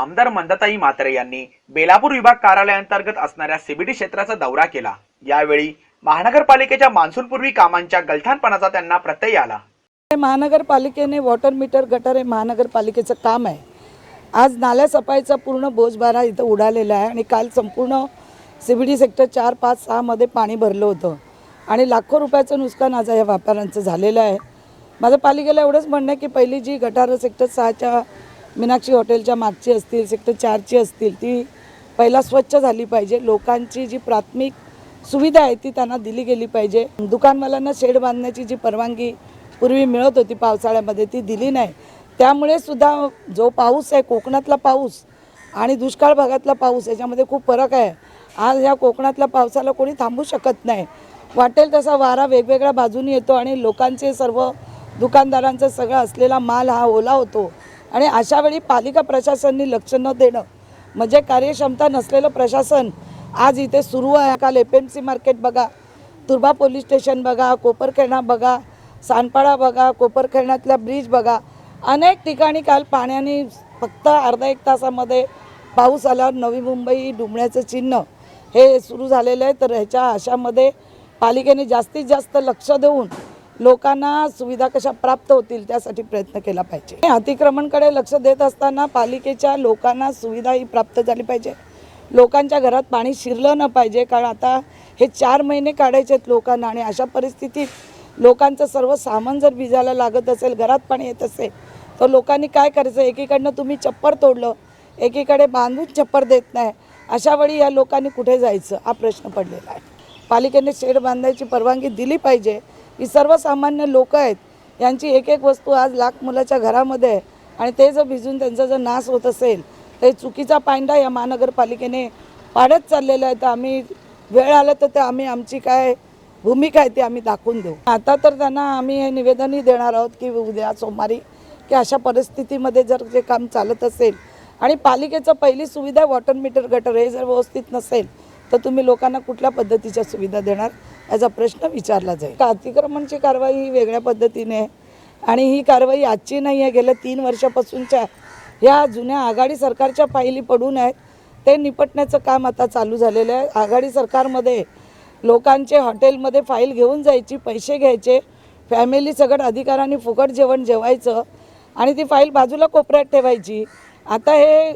आमदार मंदाताई म्हात्रे यांनी बेलापूर विभाग कार्यालयांतर्गत असणाऱ्या सीबीडी क्षेत्राचा दौरा केला. यावेळी महानगरपालिकेच्या मान्सूनपूर्वी कामांच्या गलथानपणाचा त्यांना प्रत्यय आला. महानगरपालिकेने वॉटर मीटर गटर हे महानगरपालिकेचं काम आहे. आज नाल्या सफाईचा पूर्ण बोजबारा इथं उडालेला आहे आणि काल संपूर्ण सी बी डी सेक्टर चार पाच सहामध्ये पाणी भरलं होतं. आणि लाखो रुपयाचं नुकसान आज या व्यापाऱ्यांचं झालेलं आहे. माझं पालिकेला एवढंच म्हणणं आहे की पहिली जी गटार सेक्टर सहाच्या मीनाक्षी हॉटेलच्या मागची असतील सेक्टर चारची असतील ती पहिला स्वच्छ झाली पाहिजे. लोकांची जी प्राथमिक सुविधा आहे ती त्यांना दिली गेली पाहिजे. दुकानवाल्यांना शेड बांधण्याची जी परवानगी पूर्वी मिळत होती पावसाळ्यामध्ये ती दिली नाही. त्यामुळे सुद्धा जो पाऊस आहे कोकणातला पाऊस आणि दुष्काळ भागातला पाऊस याच्यामध्ये खूप फरक आहे. आज या कोकणातल्या पावसाला कोणी थांबू शकत नाही. वाटेल तसा वारा वेगवेगळ्या बाजूनी येतो आणि लोकांचे सर्व दुकानदारांचा सगळा असलेला माल हा ओला होतो. आणि अशा वेळी पालिका प्रशासनाने लक्ष न देणं म्हणजे कार्यक्षमता नसलेलं प्रशासन आज इथे सुरू आहे. काल एफ एम सी मार्केट बघा तुर्बा पोलीस स्टेशन बघा कोपरखेरणा बघा सानपाडा बघा कोपरखेरणातल्या ब्रिज बघा. अनेक ठिकाणी काल पाण्याने फक्त अर्धा एक तासामध्ये पाऊस आल्यावर नवी मुंबई डुंबण्याचं चिन्ह हे सुरू झालेलं आहे. तर ह्याच्या आशामध्ये पालिकेने जास्तीत जास्त लक्ष देऊन लोकांना सुविधा कशा प्राप्त होतील त्यासाठी प्रयत्न केला पाहिजे. अतिक्रमणकडे लक्ष देत असताना पालिकेच्या लोकांना सुविधा ही प्राप्त झाली पाहिजे. लोकांच्या घरात पाणी शिरलं न पाहिजे कारण आता हे चार महिने काढायचे आहेत लोकांना आणि अशा परिस्थितीत लोकांचं सर्व सामान जर भिजायला लागत असेल घरात पाणी येत असेल तर लोकांनी काय करायचं? एकीकडनं तुम्ही चप्पर तोडलं एकीकडे बांधून चप्पर देत नाही. अशा वेळी या लोकांनी कुठे जायचं? हा प्रश्न पडलेला आहे. पालिकेने शेड बांधायची परवानगी दिली पाहिजे. ही सर्वसामान्य लोक आहेत. यांची एक एक वस्तू आज लाख मुलाच्या घरामध्ये आहे. आणि ते जर भिजून त्यांचा जर नाश होत असेल तर चुकीचा पांडा या महानगरपालिकेने पाडत चाललेला आहे. तर आम्ही वेळ आलं तर ते आम्ही आमची काय भूमिका आहे ती आम्ही दाखवून देऊ. आता तर त्यांना आम्ही हे निवेदनही देणार आहोत की उद्या सोमवारी की अशा परिस्थितीमध्ये जर जे काम चालत असेल. आणि पालिकेचं पहिली सुविधा वॉटर मीटर गटर हे जर व्यवस्थित नसेल तर तुम्ही लोकांना कुठल्या पद्धतीच्या सुविधा देणार याचा प्रश्न विचारला जाईल. का अतिक्रमणची कारवाई ही वेगळ्या पद्धतीने आहे आणि ही कारवाई आजची नाही आहे. गेल्या तीन वर्षापासूनच्या ह्या जुन्या आघाडी सरकारच्या फाईली पडून आहेत. ते निपटण्याचं काम आता चालू झालेलं आहे. आघाडी सरकारमध्ये लोकांचे हॉटेलमध्ये फाईल घेऊन जायची पैसे घ्यायचे फॅमिली सगळं अधिकारांनी फुकट जेवण जेवायचं आणि ती फाईल बाजूला कोपऱ्यात ठेवायची. आता हे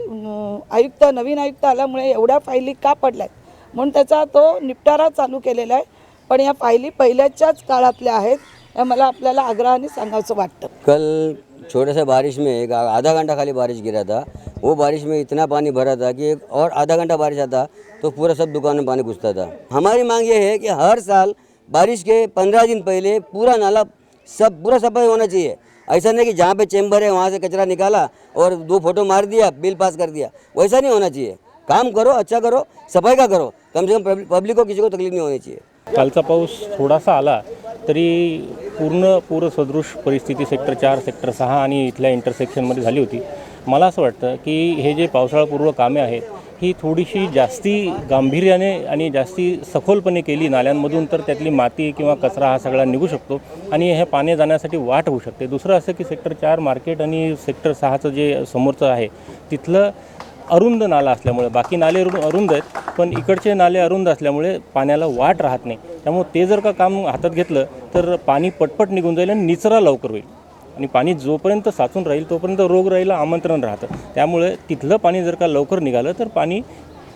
आयुक्त नवीन आयुक्त आल्यामुळे एवढ्या फाईली का पडल्या आहेत म्हणून त्याचा तो निपटारा चालू केलेला आहे. पण या फायली पहिल्याच्याच काळातल्या आहेत हे मला आपल्याला आग्रहाने सांगावंसं वाटतं. कल छोटे से बारिश में एक आधा घंटा खाली बारिश गिरा था. वो बारिश में इतना पानी भरा था कि एक और आधा घंटा बारिश आता तो पूरा सब दुकान में पानी घुसता था। हमारी मांग ये है कि हर साल बारिश के पंद्रह दिन पहले पूरा नाला सब पूरा सफाई होना चाहिए। ऐसा नहीं कि जहाँ पे चैम्बर है वहाँ से कचरा निकाला और दो फोटो मार दिया बिल पास कर दिया। वैसा नहीं होना चाहिए। काम करो अच्छा करो सफाई का करो। कम से कम पब्लिक को किसी को तकलीफ नहीं होनी चाहिए। कालचा पाऊस थोडासा आला तरी पूर्ण पूरसदृश परिस्थिती सेक्टर चार सेक्टर सहा आणि इथल्या इंटरसेक्शनमध्ये झाली होती. मला असं वाटतं की हे जे पावसाळापूर्व कामे आहेत ही थोडीशी जास्ती गांभीर्याने आणि जास्ती सखोलपणे केली नाल्यांमधून तर त्यातली माती किंवा कचरा हा सगळा निघू शकतो आणि हे पाणी जाण्यासाठी वाट होऊ शकते. दुसरं असं की सेक्टर चार मार्केट आणि सेक्टर सहाचं जे समोरचं आहे तिथलं अरुंद नाला असल्यामुळे बाकी नाले अरुंद अरुंद आहेत पण इकडचे नाले अरुंद असल्यामुळे पाण्याला वाट राहत नाही. त्यामुळे ते जर का काम हातात घेतलं तर पाणी पटपट निघून जाईल आणि निचरा लवकर होईल. आणि पाणी जोपर्यंत साचून राहील तोपर्यंत रोगराईला आमंत्रण राहतं. त्यामुळे तिथलं पाणी जर का लवकर निघालं तर पाणी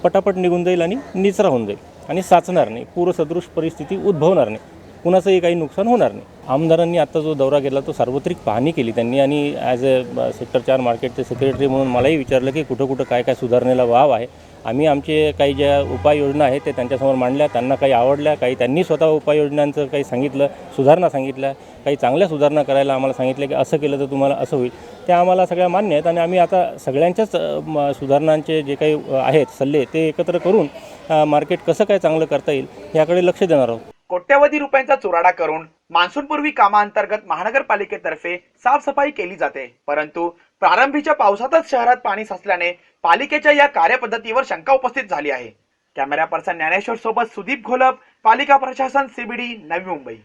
पटापट निघून जाईल आणि निचरा होऊन जाईल. आणि साचणार नाही. पूरसदृश परिस्थिती उद्भवणार नाही. कुणाचंही काही नुकसान होणार नाही. आमदारांनी आता जो दौरा केला तो सार्वत्रिक पाहणी केली त्यांनी आणि ॲज अ सेक्टर चार मार्केटचे सेक्रेटरी म्हणून मलाही विचारलं की कुठं कुठं काय काय सुधारणेला वाव आहे. आम्ही आमचे काही ज्या उपाययोजना आहेत ते त्यांच्यासमोर मांडल्या त्यांना काही आवडल्या काही त्यांनी स्वतः उपाययोजनांचं काही सांगितलं सुधारणा सांगितल्या काही चांगल्या सुधारणा करायला आम्हाला सांगितलं की असं केलं तर तुम्हाला असं होईल. त्या आम्हाला सगळ्या मान्य आहेत आणि आम्ही आता सगळ्यांच्याच म, सुधारणांचे जे काही आहेत सल्ले ते एकत्र करून मार्केट कसं काय चांगलं करता येईल याकडे लक्ष देणार आहोत. कोट्यवधी रुपयांचा चुराडा करून मान्सूनपूर्वी कामाअंतर्गत महानगरपालिकेतर्फे साफसफाई केली जाते. परंतु प्रारंभीच्या पावसातच शहरात पाणी साचल्याने पालिकेच्या या कार्यपद्धतीवर शंका उपस्थित झाली आहे. कॅमेरा पर्सन ज्ञानेश्वर सोबत सुदीप घोलप पालिका प्रशासन सीबीडी नवी मुंबई.